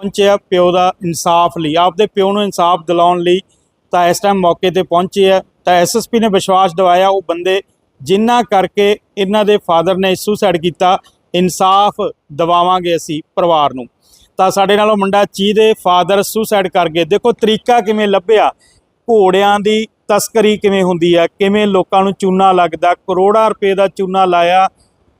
ਪਹੁੰਚੇ ਆ, ਪਿਓ ਦਾ ਇਨਸਾਫ ਲਈ, ਆਪਦੇ ਪਿਓ ਨੂੰ ਇਨਸਾਫ ਦਿਲਾਉਣ ਲਈ ਤਾਂ ਇਸ ਟਾਈਮ ਮੌਕੇ ਤੇ ਪਹੁੰਚੇ ਆ। ਤਾਂ ਐਸਐਸਪੀ ਨੇ ਵਿਸ਼ਵਾਸ ਦਿਵਾਇਆ, ਉਹ ਬੰਦੇ ਜਿਨ੍ਹਾਂ ਕਰਕੇ ਇਹਨਾਂ ਦੇ ਫਾਦਰ ਨੇ ਸੁਸਾਈਡ ਕੀਤਾ, ਇਨਸਾਫ ਦਿਵਾਵਾਂਗੇ ਅਸੀਂ ਪਰਿਵਾਰ ਨੂੰ। ਤਾਂ ਸਾਡੇ ਨਾਲ ਉਹ ਮੁੰਡਾ ਚੀ ਦੇ ਫਾਦਰ ਸੁਸਾਈਡ ਕਰ ਗਏ। ਦੇਖੋ ਤਰੀਕਾ ਕਿਵੇਂ ਲੱਭਿਆ, ਘੋੜਿਆਂ ਦੀ ਤਸਕਰੀ ਕਿਵੇਂ ਹੁੰਦੀ ਹੈ ਕਿਵੇਂ ਲੋਕਾਂ ਨੂੰ ਚੂਨਾ ਲੱਗਦਾ, ਕਰੋੜਾਂ ਰੁਪਏ ਦਾ ਚੂਨਾ ਲਾਇਆ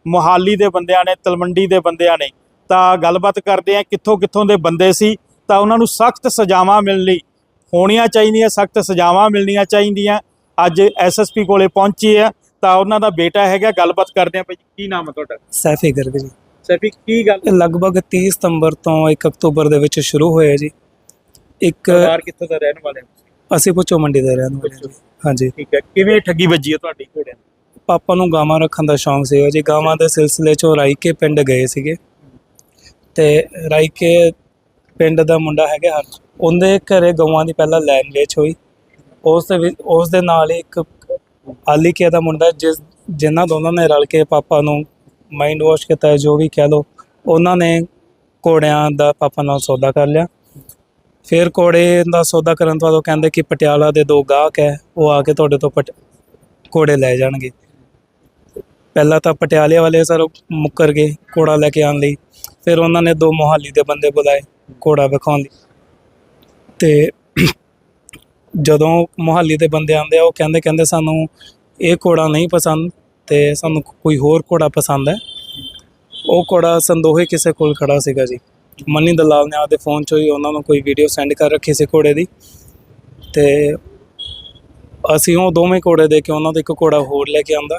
ਮੁਹਾਲੀ ਦੇ ਬੰਦਿਆਂ ਨੇ, ਤਲਵੰਡੀ ਦੇ ਬੰਦਿਆਂ ਨੇ। ਤਾਂ ਗੱਲਬਾਤ ਕਰਦੇ ਆ ਕਿੱਥੋਂ ਕਿੱਥੋਂ ਦੇ ਬੰਦੇ ਸੀ ਤਾਂ ਉਹਨਾਂ ਨੂੰ ਸਖਤ ਸਜ਼ਾਵਾਂ ਮਿਲਣ ਹੋਣੀਆਂ ਚਾਹੀਦੀਆਂ ਸਖਤ ਸਜ਼ਾਵਾਂ ਮਿਲਣੀਆਂ ਚਾਹੀਦੀਆਂ। ਅੱਜ ਐਸਐਸਪੀ ਕੋਲੇ ਪਹੁੰਚੇ ਆ ਤਾਂ ਉਹਨਾਂ ਦਾ ਬੇਟਾ ਹੈਗਾ ਗੱਲਬਾਤ ਕਰਦੇ ਆ ਭਾਈ ਕੀ ਨਾਮ ਹੈ ਤੁਹਾਡਾ? ਸੈਫੀ ਗਰਗ ਜੀ। ਸੈਫੀ ਕੀ ਗੱਲ? ਲਗਭਗ 30 ਸਤੰਬਰ ਤੋਂ 1 ਅਕਤੂਬਰ ਦੇ ਵਿੱਚ ਸ਼ੁਰੂ ਹੋਇਆ ਜੀ। ਇੱਕ ਪਰਿਵਾਰ ਕਿੱਥੋਂ ਦਾ ਰਹਿਣ ਵਾਲੇ ਅਸੀਂ ਪੁੱਛੋ ਮੰਡੀ ਦੇ ਰਹਿਣ ਵਾਲੇ ਹਾਂਜੀ। ਠੀਕ ਹੈ ਕਿਵੇਂ ਠੱਗੀ ਵੱਜੀ ਹੈ ਤੁਹਾਡੀ ਘੋੜਿਆਂ? ਪਾਪਾ ਨੂੰ ਗਾਵਾਂ ਰੱਖਣ ਦਾ ਸ਼ੌਂਕ ਸੀਗਾ ਜੀ। ਗਾਵਾਂ ਦੇ ਸਿਲਸਿਲੇ 'ਚੋਂ ਰਾਈਕੇ ਪਿੰਡ ਗਏ ਸੀਗੇ। ਤੇ ਰਾਈਕੇ ਪਿੰਡ ਦਾ ਮੁੰਡਾ ਹੈਗਾ ਹਰ, ਉਹਦੇ ਘਰੇ ਗਊਆਂ ਦੀ ਪਹਿਲਾਂ ਲੈਣ ਵੇਚ ਹੋਈ। ਉਸ ਦੇ ਵਿੱਚ- ਉਸ ਦੇ ਨਾਲ ਹੀ ਇੱਕ ਆਲੀਕੇ ਦਾ ਮੁੰਡਾ ਜਿਸ, ਜਿਨ੍ਹਾਂ ਦੋਨਾਂ ਨੇ ਰਲ ਕੇ ਪਾਪਾ ਨੂੰ ਮਾਈਂਡ ਵਾਸ਼ ਕੀਤਾ ਜੋ ਵੀ ਕਹਿ ਲੋ ਉਹਨਾਂ ਨੇ ਘੋੜਿਆਂ ਦਾ ਪਾਪਾ ਨਾਲ ਸੌਦਾ ਕਰ ਲਿਆ। ਫਿਰ ਘੋੜੇ ਦਾ ਸੌਦਾ ਕਰਨ ਤੋਂ ਬਾਅਦ ਉਹ ਕਹਿੰਦੇ ਕਿ ਪਟਿਆਲਾ ਦੇ ਦੋ ਗਾਹਕ ਹੈ, ਉਹ ਆ ਕੇ ਤੁਹਾਡੇ ਤੋਂ ਪਟ, ਘੋੜੇ ਲੈ ਜਾਣਗੇ। ਪਹਿਲਾਂ ਤਾਂ ਪਟਿਆਲੇ ਵਾਲੇ ਸਰ ਮੁੱਕਰ ਗਏ ਘੋੜਾ ਲੈ ਕੇ ਆਉਣ ਲਈ। ਫਿਰ ਉਹਨਾਂ ਨੇ ਦੋ ਮੋਹਾਲੀ ਦੇ ਬੰਦੇ ਬੁਲਾਏ ਘੋੜਾ ਵਿਖਾਉਣ ਲਈ। ਤੇ ਜਦੋਂ ਮੋਹਾਲੀ ਦੇ ਬੰਦੇ ਆਉਂਦੇ ਆ, ਉਹ ਕਹਿੰਦੇ ਕਹਿੰਦੇ ਸਾਨੂੰ ਇਹ ਘੋੜਾ ਨਹੀਂ ਪਸੰਦ ਤੇ ਸਾਨੂੰ ਕੋਈ ਹੋਰ ਘੋੜਾ ਪਸੰਦ ਹੈ। ਉਹ ਘੋੜਾ ਸੰਦੋਹੇ ਕਿਸੇ ਕੋਲ ਖੜਾ ਸੀਗਾ ਜੀ। ਮਨੀ ਦਲਾਲ ਨੇ ਆਪਦੇ ਫੋਨ 'ਚੋਂ ਹੀ ਉਹਨਾਂ ਨੂੰ ਕੋਈ ਵੀਡੀਓ ਸੈਂਡ ਕਰ ਰੱਖੀ ਸੀ ਘੋੜੇ ਦੀ। ਤੇ ਅਸੀਂ ਉਹ ਦੋਵੇਂ ਘੋੜੇ ਦੇ ਕੇ ਉਹਨਾਂ ਦਾ ਇੱਕ ਘੋੜਾ ਹੋਰ ਲੈ ਕੇ ਆਂਦਾ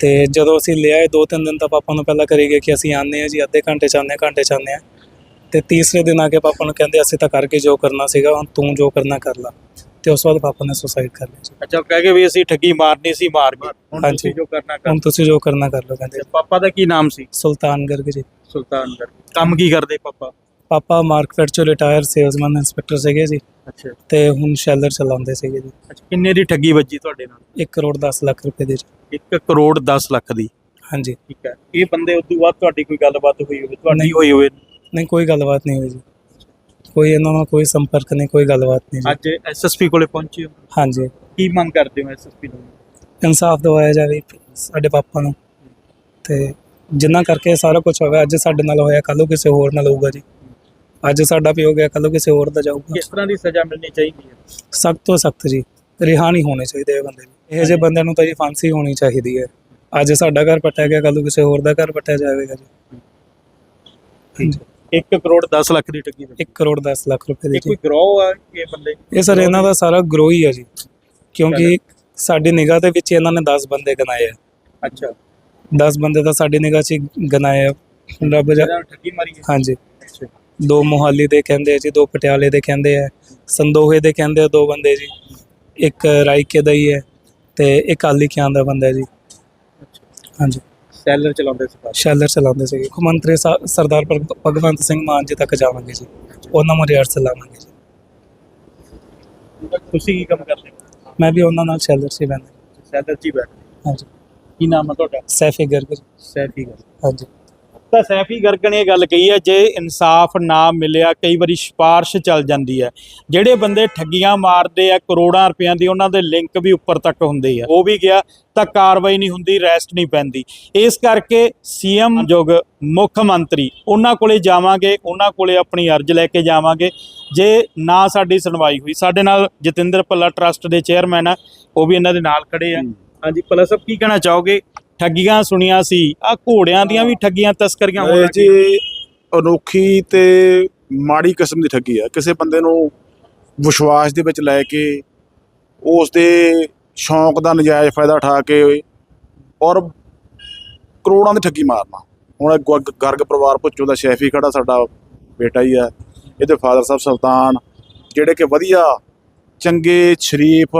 ਤੇ ਜਦੋਂ ਅਸੀਂ ਲਿਆਏ ਦੋ ਤਿੰਨ ਦਿਨ ਤਾਂ ਪਾਪਾ ਨੂੰ ਪਹਿਲਾਂ ਕਰੀ ਗਏ ਕਿ ਅਸੀਂ ਆਨੇ ਆ ਜੀ ਅੱਧੇ ਘੰਟੇ ਚ ਹਾਂ ਘੰਟੇ ਚ ਹਾਂ। ਤੇ ਤੀਸਰੇ ਦਿਨ ਆ ਕੇ ਪਾਪਾ ਨੂੰ ਕਹਿੰਦੇ ਅਸੀਂ ਤਾਂ ਕਰਕੇ ਜੋ ਕਰਨਾ ਸੀਗਾ ਹੁਣ ਤੂੰ ਜੋ ਕਰਨਾ ਕਰ ਲਾ। ਤੇ ਉਸ ਬਾਅਦ ਪਾਪਾ ਨੇ ਸੁਸਾਈਡ ਕਰ ਲਿਆ ਜੀ। ਅੱਛਾ ਕਹਿ ਕੇ ਵੀ ਅਸੀਂ ਠੱਗੀ ਮਾਰਨੀ ਸੀ ਮਾਰ ਗਏ। ਹੁਣ ਹਾਂਜੀ। ਤੁਸੀਂ ਜੋ ਕਰਨਾ ਕਰ ਹੁਣ ਤੁਸੀਂ ਜੋ ਕਰਨਾ ਕਰ ਲਓ ਕਹਿੰਦੇ ਪਾਪਾ ਦਾ ਕੀ ਨਾਮ ਸੀ? ਸੁਲਤਾਨ ਗਰਗ ਜੀ। ਸੁਲਤਾਨ ਗਰ ਕੰਮ ਕੀ ਕਰਦੇ ਪਾਪਾ? ਪਾਪਾ ਮਾਰਕੀਟ ਚੋਂ ਰਿਟਾਇਰ ਸੇਲਸਮੈਨ ਇੰਸਪੈਕਟਰ ਸੀਗੇ ਜੀ। ਅੱਛਾ। ਤੇ ਹੁਣ ਸ਼ੈਲਰ ਚਲਾਉਂਦੇ ਸੀਗੇ ਜੀ। ਅੱਛਾ ਕਿੰਨੇ ਦੀ ਠੱਗੀ ਵੱਜੀ ਤੁਹਾਡੇ ਨਾਲ? 1 ਕਰੋੜ 10 ਲੱਖ ਰੁਪਏ ਦੀ ਜੀ। 1 ਕਰੋੜ 10 ਲੱਖ ਦੀ। ਹਾਂਜੀ। ਠੀਕ ਹੈ। ਇਹ ਬੰਦੇ ਉਸ ਤੋਂ ਬਾਅਦ ਤੁਹਾਡੀ ਕੋਈ ਗੱਲਬਾਤ ਹੋਈ ਹੋਵੇ? ਤੁਹਾਡੀ ਨਹੀਂ। ਹੋਈ ਹੋਵੇ? ਨਹੀਂ ਕੋਈ ਗੱਲਬਾਤ ਨਹੀਂ ਹੋਈ ਜੀ। ਕੋਈ ਇਹਨਾਂ ਨਾਲ ਕੋਈ ਸੰਪਰਕ ਨਹੀਂ ਕੋਈ ਗੱਲਬਾਤ ਨਹੀਂ ਜੀ। ਅੱਜ ਐਸਐਸਪੀ ਕੋਲੇ ਪਹੁੰਚੇ ਹੋ? ਹਾਂਜੀ। ਕੀ ਮੰਗ ਕਰਦੇ ਹੋ ਐਸਐਸਪੀ ਨੂੰ? ਇਨਸਾਫ ਦਿਵਾਇਆ ਜਾਵੇ ਸਾਡੇ ਪਾਪਾ ਨੂੰ। ਤੇ ਜਿੰਨਾ ਕਰਕੇ ਇਹ ਸਾਰਾ ਕੁਝ ਹੋਇਆ ਅੱਜ ਸਾਡੇ ਨਾਲ ਹੋਇਆ ਕੱਲ੍ਹ ਨੂੰ ਕਿਸੇ ਹੋਰ ਨਾਲ ਹੋਊਗਾ ਜੀ। ਅੱਜ ਸਾਡਾ ਹੋ ਗਿਆ ਕੱਲ੍ਹ ਨੂੰ ਕਿਸੇ ਹੋਰ ਦਾ ਜਾਊਗਾ। ਕਿਸ ਤਰ੍ਹਾਂ ਦੀ ਸਜ਼ਾ ਮਿਲਣੀ ਚਾਹੀਦੀ ਹੈ? ਸਖਤ ਤੋਂ ਸਖਤ ਜੀ ਰਿਹਾ ਨਹੀਂ ਹੋਣੇ ਚਾਹੀਦੇ ਇਹ ਬੰਦੇ ਨੂੰ। ਇਹੋ ਜਿਹੇ ਬੰਦਿਆਂ ਨੂੰ ਤਾਂ ਜੀ ਫਾਂਸੀ ਹੋਣੀ ਚਾਹੀਦੀ ਹੈ। ਅੱਜ ਸਾਡਾ ਘਰ ਪੱਟਿਆ ਗਿਆ ਕੱਲ੍ਹ ਨੂੰ ਕਿਸੇ ਹੋਰ ਦਾ ਘਰ ਪੱਟਿਆ ਜਾਵੇਗਾ ਜੀ। 1 ਕਰੋੜ 10 ਲੱਖ ਦੀ ਠੱਗੀ ਵੱਜੀ 1 ਕਰੋੜ 10 ਲੱਖ ਰੁਪਏ ਦੀ ਇਹ ਜੀ ਕੋਈ ਗਰੋਹ ਆ ਇਹ ਬੰਦੇ? ਇਹ ਸਰ ਇਹਨਾਂ ਦਾ ਸਾਰਾ ਗਰੋ ਹੀ ਹੈ ਜੀ। ਕਿਉਂਕਿ ਸਾਡੀ ਨਿਗਾਹ ਦੇ ਵਿੱਚ ਇਹਨਾਂ ਨੇ 10 ਬੰਦੇ ਗਨਾਏ ਆ। ਅੱਛਾ। 10 ਬੰਦੇ ਤਾਂ ਸਾਡੀ ਨਿਗਾਹ 'ਚ ਗਨਾਏ ਆ। ਰੱਬ ਜਾ ਠੱਗੀ ਮਾਰੀ ਹਾਂਜੀ। ਅੱਛਾ। ਦੋ ਮੋਹਾਲੀ ਦੇ ਕਹਿੰਦੇ ਆ ਜੀ ਦੋ ਪਟਿਆਲੇ ਦੇ ਕਹਿੰਦੇ ਆ ਸੰਦੋਹੇ ਦੇ ਕਹਿੰਦੇ ਆ ਦੋ ਬੰਦੇ ਜੀ। ਇੱਕ ਰਾਈਕੇ ਦਾ ਹੀ ਹੈ ਤੇ ਇੱਕ ਆਲੀ ਕਿਆਂ ਦਾ ਬੰਦਾ ਹੈ ਜੀ। ਹਾਂਜੀ। ਸੈਲਰ ਚਲਾਉਂਦੇ ਸੀ ਬਾਅਦ ਸ਼ੈਲਰ ਚਲਾਉਂਦੇ ਸੀਗੇ। ਮੁੱਖ ਮੰਤਰੀ ਸਾ- ਸਰਦਾਰ ਭਗ- ਭਗਵੰਤ ਸਿੰਘ ਮਾਨ ਜੀ ਤੱਕ ਜਾਵਾਂਗੇ ਜੀ। ਉਹਨਾਂ ਨੂੰ ਰਿਹਰਸਲ ਲਾਵਾਂਗੇ ਜੀ। ਤੁਸੀਂ ਕੀ ਕੰਮ ਕਰਦੇ? ਹੋ ਮੈਂ ਵੀ ਉਹਨਾਂ ਨਾਲ ਸ਼ੈਲਰ ਹੀ ਬੈਠਾ। ਸੈਲਰ ਹੀ ਬੈਠ। ਹਾਂਜੀ। ਕੀ ਨਾਮ ਹੈ ਤੁਹਾਡਾ? ਸੈਫੀ ਗਰਗ ਜੀ। ਸੈਫੀ ਗੱਲ ਹਾਂਜੀ। ਤਾਂ ਸੈਫੀ ਗਰਗ ਨੇ ਇਹ ਗੱਲ ਕਹੀ ਹੈ ਜੇ ਇਨਸਾਫ ਨਾ ਮਿਲਿਆ ਕਈ ਵਾਰੀ ਸਿਫਾਰਿਸ਼ ਚੱਲ ਜਾਂਦੀ ਹੈ। ਜਿਹੜੇ ਬੰਦੇ ਠੱਗੀਆਂ ਮਾਰਦੇ ਆ ਕਰੋੜਾਂ ਰੁਪਈਆਂ ਦੀ ਉਹਨਾਂ ਦੇ ਲਿੰਕ ਵੀ ਉੱਪਰ ਤੱਕ ਹੁੰਦੇ ਆ। ਉਹ ਵੀ ਗਿਆ ਤਾਂ ਕਾਰਵਾਈ ਨਹੀਂ ਹੁੰਦੀ ਰੈਸਟ ਨਹੀਂ ਪੈਂਦੀ। ਇਸ ਕਰਕੇ ਸੀਐਮ ਜੋਗ ਮੁੱਖ ਮੰਤਰੀ ਉਹਨਾਂ ਕੋਲੇ ਜਾਵਾਂਗੇ ਉਹਨਾਂ ਕੋਲੇ ਆਪਣੀ ਅਰਜ਼ ਲੈ ਕੇ ਜਾਵਾਂਗੇ। ਜੇ ਨਾ ਸਾਡੀ ਸੁਣਵਾਈ ਹੋਈ ਸਾਡੇ ਨਾਲ ਜਤਿੰਦਰ ਪੱਲਾ ਟਰਸਟ ਦੇ ਚੇਅਰਮੈਨ ਆ ਉਹ ਵੀ ਇਹਨਾਂ ਦੇ ਨਾਲ ਖੜੇ ਆ। ਹਾਂਜੀ ਪੱਲਾ ਸਾਹਿਬ ਕੀ ਕਹਿਣਾ ਚਾਹੋਗੇ? ਠੱਗੀਆਂ ਸੁਣੀਆਂ ਸੀ ਆ ਘੋੜਿਆਂ ਦੀਆਂ ਵੀ ਠੱਗੀਆਂ ਤਸਕਰੀਆਂ ਹੋਣ ਇਹ ਜੀ ਅਨੋਖੀ ਤੇ ਮਾੜੀ ਕਿਸਮ ਦੀ ਠੱਗੀ ਆ। ਕਿਸੇ ਬੰਦੇ ਨੂੰ ਵਿਸ਼ਵਾਸ ਦੇ ਵਿੱਚ ਲੈ ਕੇ ਉਸ ਦੇ ਸ਼ੌਂਕ ਦਾ ਨਜਾਇਜ਼ ਫਾਇਦਾ ਉਠਾ ਕੇ ਔਰ ਕਰੋੜਾਂ ਦੀ ਠੱਗੀ ਮਾਰਨਾ। ਹੁਣ ਗਰਗ ਪਰਿਵਾਰ ਭੁੱਚੋ ਦਾ ਸ਼ੈਫੀ ਖੜਾ ਸਾਡਾ ਬੇਟਾ ਹੀ ਆ। ਇਹਦੇ ਫਾਦਰ ਸਾਹਿਬ ਸੁਲਤਾਨ ਜਿਹੜੇ ਕਿ ਵਧੀਆ ਚੰਗੇ ਸ਼ਰੀਫ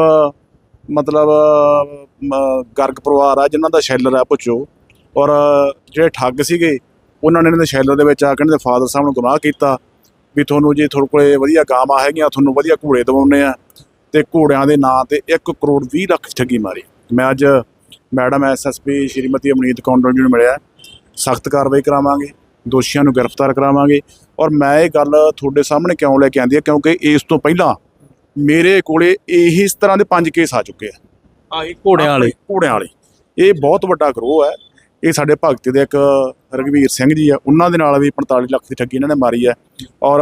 ਮਤਲਬ ਗਰਗ ਪਰਿਵਾਰ ਆ, ਜਿਨ੍ਹਾਂ ਦਾ ਸ਼ੈਲਰ ਆ ਪੁੱਛੋ। ਔਰ, ਜਿਹੜੇ ਠੱਗ ਸੀਗੇ, ਉਹਨਾਂ ਨੇ ਇਹਨਾਂ ਦੇ ਸ਼ੈਲਰ ਦੇ ਵਿੱਚ ਆ ਕੇ ਇਹਨਾਂ ਦੇ ਫਾਦਰ ਸਾਹਿਬ ਨੂੰ ਗੁਨਾਹ ਕੀਤਾ, ਵੀ ਤੁਹਾਨੂੰ ਜੇ ਤੁਹਾਡੇ ਕੋਲੇ ਵਧੀਆ ਗਾਵਾਂ ਹੈਗੀਆਂ, ਤੁਹਾਨੂੰ ਵਧੀਆ ਘੋੜੇ ਦਵਾਉਣੇ ਆ, ਤੇ ਘੋੜਿਆਂ ਦੇ ਨਾਂ ਤੇ 1 ਕਰੋੜ 20 ਲੱਖ ਠੱਗੀ ਮਾਰੀ। ਮੈਂ ਅੱਜ ਮੈਡਮ ਐਸਐਸਪੀ ਸ਼੍ਰੀਮਤੀ ਅਮਨੀਤ ਕੌਂਡਲ ਜੀ ਨੂੰ ਮਿਲਿਆ। ਸਖਤ ਕਾਰਵਾਈ ਕਰਾਵਾਂਗੇ, ਦੋਸ਼ੀਆਂ ਨੂੰ ਗ੍ਰਿਫਤਾਰ ਕਰਾਵਾਂਗੇ। ਔਰ ਮੈਂ ਇਹ ਗੱਲ ਤੁਹਾਡੇ ਸਾਹਮਣੇ ਕਿਉਂ ਲੈ ਕੇ ਆਂਦੀ ਹੈ ਕਿਉਂਕਿ ਇਸ ਤੋਂ ਪਹਿਲਾਂ ਮੇਰੇ ਕੋਲੇ ਇਹੀ ਇਸ ਤਰ੍ਹਾਂ ਦੇ ਪੰਜ ਕੇਸ ਆ ਚੁੱਕੇ ਆ। ਆ ਇਹ ਘੋੜਿਆਂ ਵਾਲੇ। ਘੋੜਿਆਂ ਵਾਲੇ। ਇਹ ਬਹੁਤ ਵੱਡਾ ਗਰੋਹ ਹੈ ਇਹ ਸਾਡੇ ਭਗਤ ਦੇ ਇੱਕ ਰਗਵੀਰ ਸਿੰਘ ਜੀ ਆ। ਉਹਨਾਂ ਦੇ ਨਾਲ ਵੀ 45 ਲੱਖ ਦੀ ਠੱਗੀ ਇਹਨਾਂ ਨੇ ਮਾਰੀ ਹੈ ਔਰ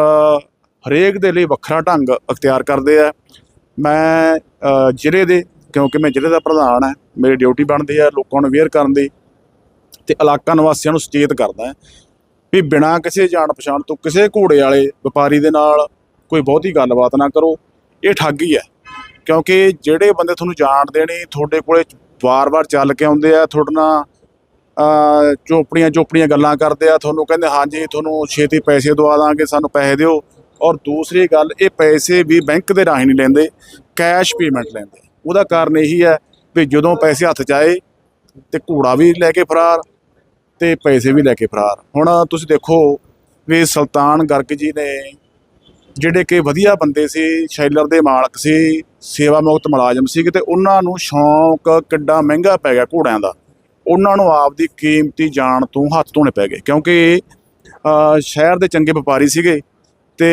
ਹਰੇਕ ਦੇ ਲਈ ਵੱਖਰਾ ਢੰਗ ਅਖਤਿਆਰ ਕਰਦੇ ਆ। ਮੈਂ ਜ਼ਿਲ੍ਹੇ ਦੇ ਕਿਉਂਕਿ ਮੈਂ ਜ਼ਿਲ੍ਹੇ ਦਾ ਪ੍ਰਧਾਨ ਹਾਂ ਮੇਰੀ ਡਿਊਟੀ ਬਣਦੀ ਹੈ ਲੋਕਾਂ ਨੂੰ ਅਵੇਅਰ ਕਰਨ ਦੀ ਤੇ ਇਲਾਕਾ ਨਿਵਾਸੀਆਂ ਨੂੰ ਸੁਚੇਤ ਕਰਦਾ ਵੀ ਬਿਨਾਂ ਕਿਸੇ ਜਾਣ ਪਛਾਣ ਤੋਂ ਕਿਸੇ ਘੋੜੇ ਵਾਲੇ ਵਪਾਰੀ ਦੇ ਨਾਲ ਕੋਈ ਬਹੁਤੀ ਗੱਲਬਾਤ ਨਾ ਕਰੋ। ਇਹ ਠੱਗੀ ਹੈ ਕਿਉਂਕਿ ਜਿਹੜੇ ਬੰਦੇ ਤੁਹਾਨੂੰ ਜਾਣਦੇ ਨੇ ਤੁਹਾਡੇ ਕੋਲੇ ਵਾਰ-ਵਾਰ ਚੱਲ ਕੇ ਆਉਂਦੇ ਆ ਤੁਹਾਡੇ ਨਾਲ ਅਹ, ਚੋਪੜੀਆਂ ਚੋਪੜੀਆਂ ਗੱਲਾਂ ਕਰਦੇ ਆ ਤੁਹਾਨੂੰ ਕਹਿੰਦੇ ਹਾਂਜੀ ਤੁਹਾਨੂੰ ਛੇਤੀ ਪੈਸੇ ਦਵਾ ਦਾਂਗੇ ਸਾਨੂੰ ਪੈਸੇ ਦਿਓ। ਔਰ ਦੂਸਰੀ ਗੱਲ ਇਹ ਪੈਸੇ ਵੀ ਬੈਂਕ ਦੇ ਰਾਹੀਂ ਨਹੀਂ ਲੈਂਦੇ ਕੈਸ਼ ਪੇਮੈਂਟ ਲੈਂਦੇ। ਉਹਦਾ ਕਾਰਨ ਇਹੀ ਹੈ ਵੀ ਜਦੋਂ ਪੈਸੇ ਹੱਥ 'ਚ ਆਏ ਤੇ ਘੋੜਾ ਵੀ ਲੈ ਕੇ ਫਰਾਰ ਤੇ ਪੈਸੇ ਵੀ ਲੈ ਕੇ ਫਰਾਰ। ਹੁਣ ਤੁਸੀਂ ਦੇਖੋ ਵੀ ਸੁਲਤਾਨ ਗਰਗ ਜੀ ਨੇ ਜਿਹੜੇ ਕਿ ਵਧੀਆ ਬੰਦੇ ਸੀ, ਸ਼ੈਲਰ ਦੇ ਮਾਲਕ ਸੀ, ਸੇਵਾ ਮੁਕਤ ਮੁਲਾਜ਼ਮ ਸੀ ਤੇ ਉਹਨਾਂ ਨੂੰ ਸ਼ੌਂਕ ਕਿੱਡਾ ਮਹਿੰਗਾ ਪੈ ਗਿਆ ਘੋੜਿਆਂ ਦਾ। ਉਹਨਾਂ ਨੂੰ ਆਪ ਦੀ ਕੀਮਤੀ ਜਾਨ ਤੋਂ ਹੱਥ ਧੋਣੇ ਪੈ ਗਏ ਕਿਉਂਕਿ ਸ਼ਹਿਰ ਦੇ ਚੰਗੇ ਵਪਾਰੀ ਸੀਗੇ ਤੇ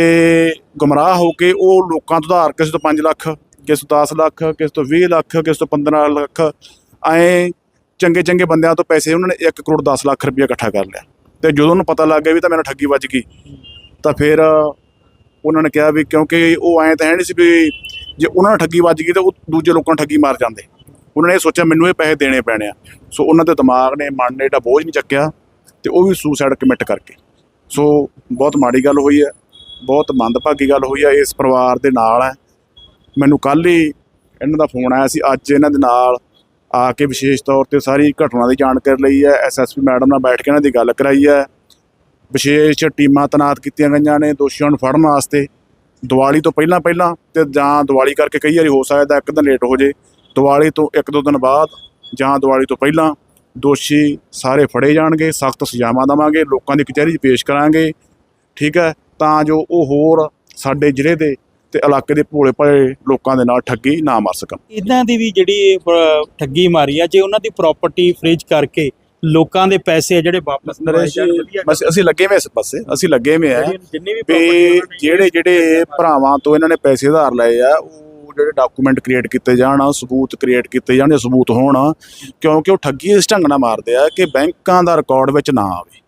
ਗੁੰਮਰਾਹ ਹੋ ਕੇ ਉਹ ਲੋਕਾਂ ਤੋਂ ਉਧਾਰ ਕਿਸੇ ਤੋਂ 5 ਲੱਖ, ਕਿਸੇ ਤੋਂ 10 ਲੱਖ, ਕਿਸੇ ਤੋਂ 20 ਲੱਖ, ਕਿਸੇ ਤੋਂ 15 ਲੱਖ, ਐ ਚੰਗੇ ਚੰਗੇ ਬੰਦਿਆਂ ਤੋਂ ਪੈਸੇ ਉਹਨਾਂ ਨੇ 1 ਕਰੋੜ 10 ਲੱਖ ਰੁਪਏ ਇਕੱਠਾ ਕਰ ਲਿਆ। ਤੇ ਜਦੋਂ ਉਹਨੂੰ ਪਤਾ ਲੱਗ ਗਿਆ ਵੀ ਤਾਂ ਮੇਰਾ ਠੱਗੀ ਵੱਜ ਗਈ, ਤਾਂ ਫਿਰ ਉਹਨਾਂ ਨੇ ਕਿਹਾ ਵੀ ਕਿਉਂਕਿ ਉਹ ਐਂ ਤਾਂ ਹੈ ਨਹੀਂ ਸੀ ਵੀ ਜੇ ਉਹਨਾਂ ਨੂੰ ਠੱਗੀ ਵੱਜ ਗਈ ਤਾਂ ਉਹ ਦੂਜੇ ਲੋਕਾਂ ਨੂੰ ਠੱਗੀ ਮਾਰ ਜਾਂਦੇ। ਉਹਨਾਂ ਨੇ ਇਹ ਸੋਚਿਆ ਮੈਨੂੰ ਇਹ ਪੈਸੇ ਦੇਣੇ ਪੈਣੇ ਆ। ਸੋ ਉਹਨਾਂ ਦੇ ਦਿਮਾਗ ਨੇ, ਮਨ ਨੇ ਏਡਾ ਬੋਝ ਨਹੀਂ ਚੱਕਿਆ ਤੇ ਉਹ ਵੀ ਸੁਸਾਈਡ ਕਮਿਟ ਕਰਕੇ। ਸੋ ਬਹੁਤ ਮਾੜੀ ਗੱਲ ਹੋਈ ਹੈ, ਬਹੁਤ ਮੰਦਭਾਗੀ ਗੱਲ ਹੋਈ ਹੈ, ਇਸ ਪਰਿਵਾਰ ਦੇ ਨਾਲ ਹੈ। ਮੈਨੂੰ ਕੱਲ ਹੀ ਇਹਨਾਂ ਦਾ ਫੋਨ ਆਇਆ ਸੀ, ਅੱਜ ਇਹਨਾਂ ਦੇ ਨਾਲ ਆ ਕੇ ਵਿਸ਼ੇਸ਼ ਤੌਰ ਤੇ ਸਾਰੀ ਘਟਨਾ ਦੀ ਜਾਣਕਾਰੀ ਲਈ ਹੈ ਐਸਐਸਪੀ ਮੈਡਮ ਨਾਲ ਬੈਠ ਕੇ ਇਹਨਾਂ ਦੀ ਗੱਲ ਕਰਾਈ ਹੈ। ਵਿਸ਼ੇਸ਼ ਟੀਮਾਂ ਤੈਨਾਤ ਕੀਤੀਆਂ ਗਈਆਂ ਨੇ, ਦੋਸ਼ੀਆਂ ਨੂੰ ਫੜਨ ਵਾਸਤੇ। ਦੀਵਾਲੀ ਤੋਂ ਪਹਿਲਾਂ ਪਹਿਲਾਂ ਤੇ ਜਾਂ ਦੀਵਾਲੀ ਕਰਕੇ ਕਈ ਵਾਰੀ ਹੋ ਸਕਦਾ ਇੱਕ ਦਿਨ ਲੇਟ ਹੋ ਜੇ। ਦੀਵਾਲੀ ਤੋਂ ਇੱਕ ਦੋ ਦਿਨ ਬਾਅਦ ਜਾਂ ਦੀਵਾਲੀ ਤੋਂ ਪਹਿਲਾਂ ਦੋਸ਼ੀ ਸਾਰੇ ਫੜੇ ਜਾਣਗੇ, ਸਖਤ ਸਜ਼ਾਵਾਂ ਦੇਵਾਂਗੇ, ਲੋਕਾਂ ਦੀ ਕਚਹਿਰੀ 'ਚ ਪੇਸ਼ ਕਰਾਂਗੇ। ਠੀਕ ਹੈ, ਤਾਂ ਜੋ ਉਹ ਹੋਰ ਸਾਡੇ ਜ਼ਿਲ੍ਹੇ ਦੇ ਤੇ ਇਲਾਕੇ ਦੇ ਭੋਲੇ ਭਾਲੇ ਲੋਕਾਂ ਦੇ ਨਾਲ ਠੱਗੀ ਨਾ ਮਾਰ ਸਕਣ। ਇਹਨਾਂ ਦੀ ਵੀ ਜਿਹੜੀ ਠੱਗੀ ਮਾਰੀ ਆ, ਜੇ ਉਹਨਾਂ ਦੀ ਪ੍ਰਾਪਰਟੀ ਫ੍ਰੀਜ ਕਰਕੇ ਲੋਕਾਂ ਦੇ ਪੈਸੇ ਆ ਜਿਹੜੇ ਵਾਪਸ ਵਧੀਆ ਬਸ ਅਸੀਂ ਲੱਗੇ ਹੋਏ ਇਸ ਪਾਸੇ ਅਸੀਂ ਲੱਗੇ ਹੋਏ ਆ ਵੀ ਜਿਹੜੇ ਜਿਹੜੇ ਭਰਾਵਾਂ ਤੋਂ ਇਹਨਾਂ ਨੇ ਪੈਸੇ ਉਧਾਰ ਲਏ ਆ ਉਹ ਜਿਹੜੇ ਡਾਕੂਮੈਂਟ ਕ੍ਰੀਏਟ ਕੀਤੇ ਜਾਣ ਸਬੂਤ ਕ੍ਰੀਏਟ ਕੀਤੇ ਜਾਣ ਸਬੂਤ ਹੋਣ ਕਿਉਂਕਿ ਉਹ ਠੱਗੀ ਇਸ ਢੰਗ ਨਾਲ ਮਾਰਦੇ ਆ ਕਿ ਬੈਂਕਾਂ ਦਾ ਰਿਕਾਰਡ ਵਿੱਚ ਨਾ ਆਵੇ।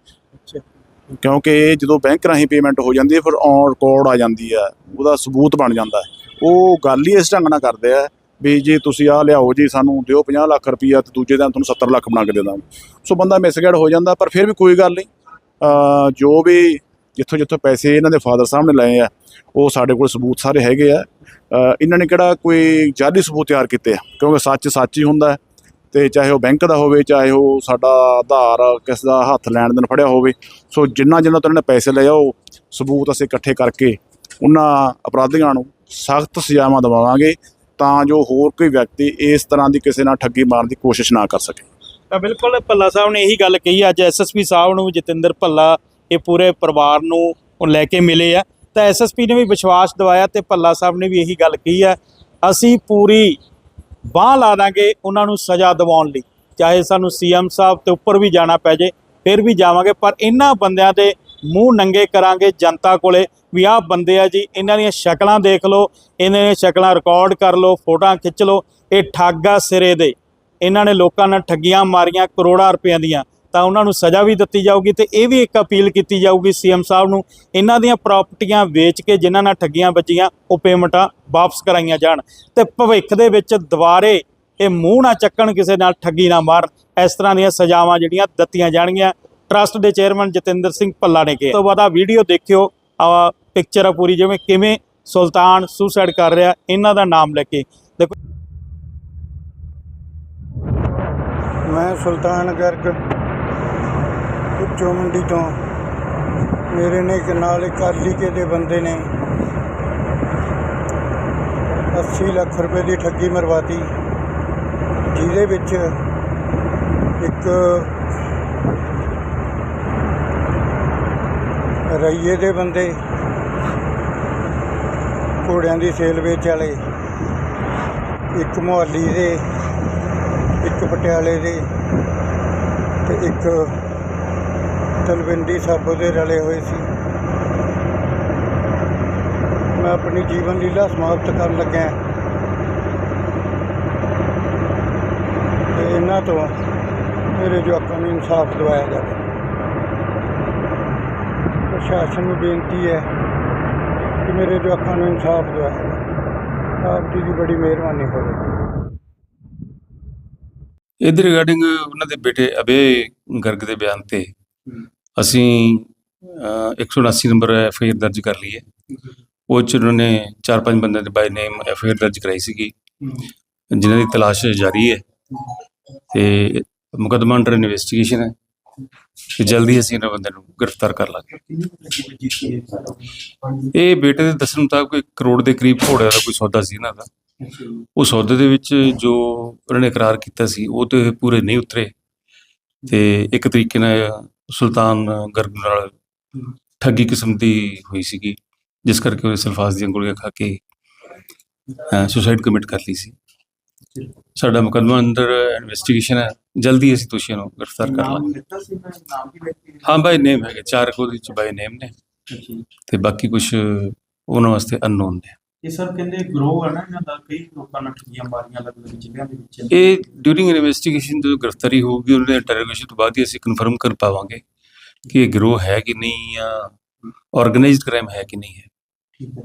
ਕਿਉਂਕਿ ਜਦੋਂ ਬੈਂਕ ਰਾਹੀਂ ਪੇਮੈਂਟ ਹੋ ਜਾਂਦੀ ਹੈ ਫਿਰ ਔਨ ਰਿਕਾਰਡ ਆ ਜਾਂਦੀ ਹੈ ਉਹਦਾ ਸਬੂਤ ਬਣ ਜਾਂਦਾ ਉਹ ਗੱਲ ਹੀ ਇਸ ਢੰਗ ਨਾਲ ਕਰਦੇ ਆ ਵੀ ਜੇ ਤੁਸੀਂ ਆ ਲਿਆਓ ਜੀ, ਸਾਨੂੰ ਦਿਓ 50 ਲੱਖ ਰੁਪਈਆ ਤੇ ਦੂਜੇ ਦਿਨ ਤੁਹਾਨੂੰ 70 ਲੱਖ ਬਣਾ ਕੇ ਦੇ ਦਾਂਗੇ। ਸੋ ਬੰਦਾ ਮਿਸਗਾਈਡ ਹੋ ਜਾਂਦਾ, ਪਰ ਫਿਰ ਵੀ ਕੋਈ ਗੱਲ ਨਹੀਂ। ਜੋ ਵੀ ਜਿੱਥੋਂ ਜਿੱਥੋਂ ਪੈਸੇ ਇਹਨਾਂ ਦੇ ਫਾਦਰ ਸਾਹਿਬ ਨੇ ਲਏ ਆ, ਉਹ ਸਾਡੇ ਕੋਲ ਸਬੂਤ ਸਾਰੇ ਹੈਗੇ ਆ। ਇਹਨਾਂ ਨੇ ਕਿਹੜਾ ਕੋਈ ਜਾਲੀ ਸਬੂਤ ਤਿਆਰ ਕੀਤੇ ਆ? ਕਿਉਂਕਿ ਸੱਚ ਸੱਚ ਹੀ ਹੁੰਦਾ ਹੈ ਤੇ ਚਾਹੇ ਉਹ ਬੈਂਕ ਦਾ ਹੋਵੇ, ਚਾਹੇ ਉਹ ਸਾਡਾ ਆਧਾਰ ਕਿਸ ਦਾ ਹੱਥ ਲੈਣ ਦੇਣ ਫੜਿਆ ਹੋਵੇ, ਸੋ ਜਿੰਨਾ ਜਿੰਨਾ ਤੋਂ ਇਹਨਾਂ ਨੇ ਪੈਸੇ ਲਏ ਆ, ਉਹ ਸਬੂਤ ਅਸੀਂ ਇਕੱਠੇ ਕਰਕੇ ਉਹਨਾਂ ਅਪਰਾਧੀਆਂ ਨੂੰ ਸਖਤ ਸਜ਼ਾਵਾਂ ਦਿਵਾਵਾਂਗੇ ਤਾਂ ਜੋ ਹੋਰ ਕੋਈ ਵਿਅਕਤੀ ਇਸ ਤਰ੍ਹਾਂ ਦੀ ਕਿਸੇ ਨਾਲ ਠੱਗੀ ਮਾਰਨ ਦੀ ਕੋਸ਼ਿਸ਼ ਨਾ ਕਰ ਸਕੇ। ਤਾਂ ਬਿਲਕੁਲ ਭੱਲਾ ਸਾਹਿਬ ਨੇ ਇਹੀ ਗੱਲ ਕਹੀ ਅੱਜ ਐਸਐਸਪੀ ਸਾਹਿਬ ਨੂੰ ਜਤਿੰਦਰ ਭੱਲਾ, ਇਹ ਪੂਰੇ ਪਰਿਵਾਰ ਨੂੰ ਉਹ ਲੈ ਕੇ ਮਿਲੇ ਆ। ਤਾਂ ਐਸਐਸਪੀ ਨੇ ਵੀ ਵਿਸ਼ਵਾਸ ਦਿਵਾਇਆ ਤੇ ਭੱਲਾ ਸਾਹਿਬ ਨੇ ਵੀ ਇਹੀ ਗੱਲ ਕਹੀ ਆ, ਅਸੀਂ ਪੂਰੀ ਬਾਹ ਲਾ ਦਾਂਗੇ ਉਹਨਾਂ ਨੂੰ ਸਜ਼ਾ ਦਿਵਾਉਣ ਲਈ। ਚਾਹੇ ਸਾਨੂੰ ਸੀਐਮ ਸਾਹਿਬ ਤੇ ਉੱਪਰ ਵੀ ਜਾਣਾ ਪੈ ਜੇ, ਫਿਰ ਵੀ ਜਾਵਾਂਗੇ, ਪਰ ਇਹਨਾਂ ਬੰਦਿਆਂ ਦੇ ਮੂੰਹ ਨੰਗੇ ਕਰਾਂਗੇ ਜਨਤਾ ਕੋਲੇ ਵੀ ਆਹ ਬੰਦੇ ਆ ਜੀ, ਇਹਨਾਂ ਦੀਆਂ ਸ਼ਕਲਾਂ ਦੇਖ ਲਓ, ਇਹਨਾਂ ਦੀਆਂ ਸ਼ਕਲਾਂ ਰਿਕਾਰਡ ਕਰ ਲਓ, ਫੋਟੋਆਂ ਖਿੱਚ ਲਓ, ਇਹ ਠੱਗਾ ਸਿਰੇ ਦੇ। ਇਹਨਾਂ ਨੇ ਲੋਕਾਂ ਨਾਲ ਠੱਗੀਆਂ ਮਾਰੀਆਂ ਕਰੋੜਾਂ ਰੁਪਈਆਂ ਦੀਆਂ। ਤਾਂ ਉਹਨਾਂ ਨੂੰ ਸਜ਼ਾ ਵੀ ਦਿੱਤੀ ਜਾਊਗੀ ਤੇ ਇਹ ਵੀ ਇੱਕ ਅਪੀਲ ਕੀਤੀ ਜਾਊਗੀ ਸੀਐਮ ਸਾਹਿਬ ਨੂੰ, ਇਹਨਾਂ ਦੀਆਂ ਪ੍ਰਾਪਰਟੀਆਂ ਵੇਚ ਕੇ ਜਿਨ੍ਹਾਂ ਨਾਲ ਠੱਗੀਆਂ ਬਚੀਆਂ ਉਹ ਪੇਮੈਂਟਾਂ ਵਾਪਸ ਕਰਾਈਆਂ ਜਾਣ। ਤੇ ਭਵਿੱਖ ਦੇ ਵਿੱਚ ਦੁਬਾਰੇ ਇਹ ਮੂੰਹ ਨਾ ਚੱਕਣ, ਕਿਸੇ ਨਾਲ ਠੱਗੀ ਨਾ ਮਾਰਨ, ਇਸ ਤਰ੍ਹਾਂ ਦੀਆਂ ਸਜ਼ਾਵਾਂ ਜਿਹੜੀਆਂ ਦਿੱਤੀਆਂ ਜਾਣਗੀਆਂ। ਟਰਸਟ ਦੇ ਚੇਅਰਮੈਨ ਜਤਿੰਦਰ ਸਿੰਘ ਭੱਲਾ ਨੇ ਕਿਹਾ। ਤੋਂ ਬਾਅਦ ਆ ਵੀਡੀਓ ਦੇਖਿਓ ਆ ਪਿਕਚਰ ਆ ਪੂਰੀ, ਜਿਵੇਂ ਕਿਵੇਂ ਸੁਲਤਾਨ ਸੁਸਾਈਡ ਕਰ ਰਿਹਾ, ਇਹਨਾਂ ਦਾ ਨਾਮ ਲੈ ਕੇ। ਦੇਖੋ। ਮੈਂ ਸੁਲਤਾਨ ਗਰਗ, ਉੱਚੋ ਤੋਂ। ਮੇਰੇ ਨੇ ਇੱਕ ਨਾਲ ਇੱਕ ਕੇ ਦੇ ਬੰਦੇ ਨੇ 80 ਲੱਖ ਰੁਪਏ ਦੀ ਠੱਗੀ ਮਰਵਾਤੀ, ਜਿਹਦੇ ਵਿੱਚ ਇੱਕ ਰਈਏ ਦੇ ਬੰਦੇ, ਘੋੜਿਆਂ ਦੀ ਸੇਲ ਵੇਚ ਵਾਲੇ, ਇੱਕ ਮੁਹੱਲੀ ਦੇ, ਇੱਕ ਪਟਿਆਲੇ ਦੇ ਤੇ ਇੱਕ ਤਲਵਿੰਡੀ ਸਾਬੋ ਦੇ ਰਲੇ ਹੋਏ ਸੀ। ਮੈਂ ਆਪਣੀ ਜੀਵਨ ਲੀਲਾ ਸਮਾਪਤ ਕਰਨ ਲੱਗਿਆ। ਤੇ ਇਹਨਾਂ ਤੋਂ ਮੇਰੇ ਜਵਾਕਾਂ ਨੂੰ ਇਨਸਾਫ ਦਿਵਾਇਆ ਜਾਵੇ। ਪ੍ਰਸ਼ਾਸਨ ਨੂੰ ਬੇਨਤੀ ਹੈ ਕਿ ਮੇਰੇ ਜਵਾਕਾਂ ਨੂੰ ਇਨਸਾਫ ਦਿਵਾਇਆ ਆਪ ਜੀ ਦੀ ਬੜੀ ਮਿਹਰਬਾਨੀ ਹੋਵੇਗੀ ਇਹਦੇ ਰਿਗਾਰਡਿੰਗ ਉਹਨਾਂ ਦੇ ਬੇਟੇ ਅਬੇ ਗਰਗ ਦੇ ਬਿਆਨ ਤੇ ਅਸੀਂ ਅਹ, 179 ਨੰਬਰ ਐਫ ਆਈ ਆਰ ਦਰਜ ਕਰ ਲਈ ਹੈ ਉਹ ਚ ਉਹਨਾਂ ਨੇ ਚਾਰ ਪੰਜ ਬੰਦਿਆਂ ਦੇ ਬਾਈ ਨੇਮ ਐਫ ਆਈ ਆਰ ਦਰਜ ਕਰਾਈ ਸੀਗੀ। ਜਿਨ੍ਹਾਂ ਦੀ ਤਲਾਸ਼ ਜਾਰੀ ਹੈ। ਤੇ ਮੁਕੱਦਮਾ ਅੰਡਰ ਇਨਵੈਸਟੀਗੇਸ਼ਨ ਹੈ। ਤੇ ਜਲਦੀ ਅਸੀਂ ਇਹਨਾਂ ਬੰਦੇ ਨੂੰ ਗ੍ਰਿਫਤਾਰ ਕਰ ਲਾਂਗੇ। ਇਹ ਬੇਟੇ ਦੇ ਦੱਸਣ ਮੁਤਾਬਕ 1 ਕਰੋੜ ਦੇ ਕਰੀਬ ਘੋੜਿਆਂ ਦਾ ਕੋਈ ਸੌਦਾ ਸੀ ਇਹਨਾਂ ਦਾ। ਉਹ ਸੌਦੇ ਦੇ ਵਿੱਚ ਜੋ ਉਹਨਾਂ ਨੇ ਇਕਰਾਰ ਕੀਤਾ ਸੀ, ਉਹ ਤੇ ਪੂਰੇ ਨਹੀਂ ਉਤਰੇ। ਤੇ ਇੱਕ ਤਰੀਕੇ ਨਾਲ ਸੁਲਤਾਨ ਗਰਗ ਨਾਲ ਠੱਗੀ ਕਿਸਮ ਦੀ ਹੋਈ ਸੀਗੀ, ਜਿਸ ਕਰਕੇ ਉਹਨੇ ਸਲਫਾਜ਼ ਦੀਆਂ ਗੋਲੀਆਂ ਖਾ ਕੇ ਸੁਸਾਈਡ ਕਮਿਟ ਕਰ ਲਈ ਸੀ। ਸਾਡਾ ਮੁਕੱਦਮਾ ਅੰਦਰ ਇਨਵੈਸਟੀਗੇਸ਼ਨ ਹੈ। ਜਲਦੀ ਅਸੀਂ ਦੋਸ਼ੀਆਂ ਨੂੰ ਗ੍ਰਿਫਤਾਰ ਕਰ ਲਾਂਗੇ। ਹਾਂ ਬਾਈ ਨੇਮ ਹੈਗੇ ਚਾਰ ਕੋ ਵਿੱਚ ਬਾਈ ਨੇਮ ਨੇ। ਤੇ ਬਾਕੀ ਕੁਝ ਉਹਨਾਂ ਵਾਸਤੇ ਅਨਨੋਨ ਨੇ। ਇਹ ਸਰ ਕਹਿੰਦੇ ਗਰੋ ਹੈ ਨਾ ਇਹਨਾਂ ਦਾ ਕਈ ਲੋਕਾਂ ਨਾਲ ਠੱਗੀਆਂ ਮਾਰੀਆਂ ਅਲੱਗ-ਅਲੱਗ ਜ਼ਿਲ੍ਹਿਆਂ ਦੇ ਵਿੱਚ। ਇਹ ਡਿਊਰਿੰਗ ਇਨਵੈਸਟੀਗੇਸ਼ਨ ਜਦੋਂ ਗ੍ਰਿਫਤਾਰੀ ਹੋਊਗੀ ਉਹਨਾਂ ਦੇ ਇੰਟਰੋਗੇਸ਼ਨ ਤੋਂ ਬਾਅਦ ਹੀ ਅਸੀਂ ਕਨਫਰਮ ਕਰ ਪਾਵਾਂਗੇ ਕਿ ਇਹ ਗਰੋਹ ਹੈ ਕਿ ਨਹੀਂ ਜਾਂ ਆਰਗੇਨਾਈਜ਼ਡ ਕ੍ਰਾਈਮ ਹੈ ਕਿ ਨਹੀਂ ਹੈ। ਠੀਕ ਹੈ।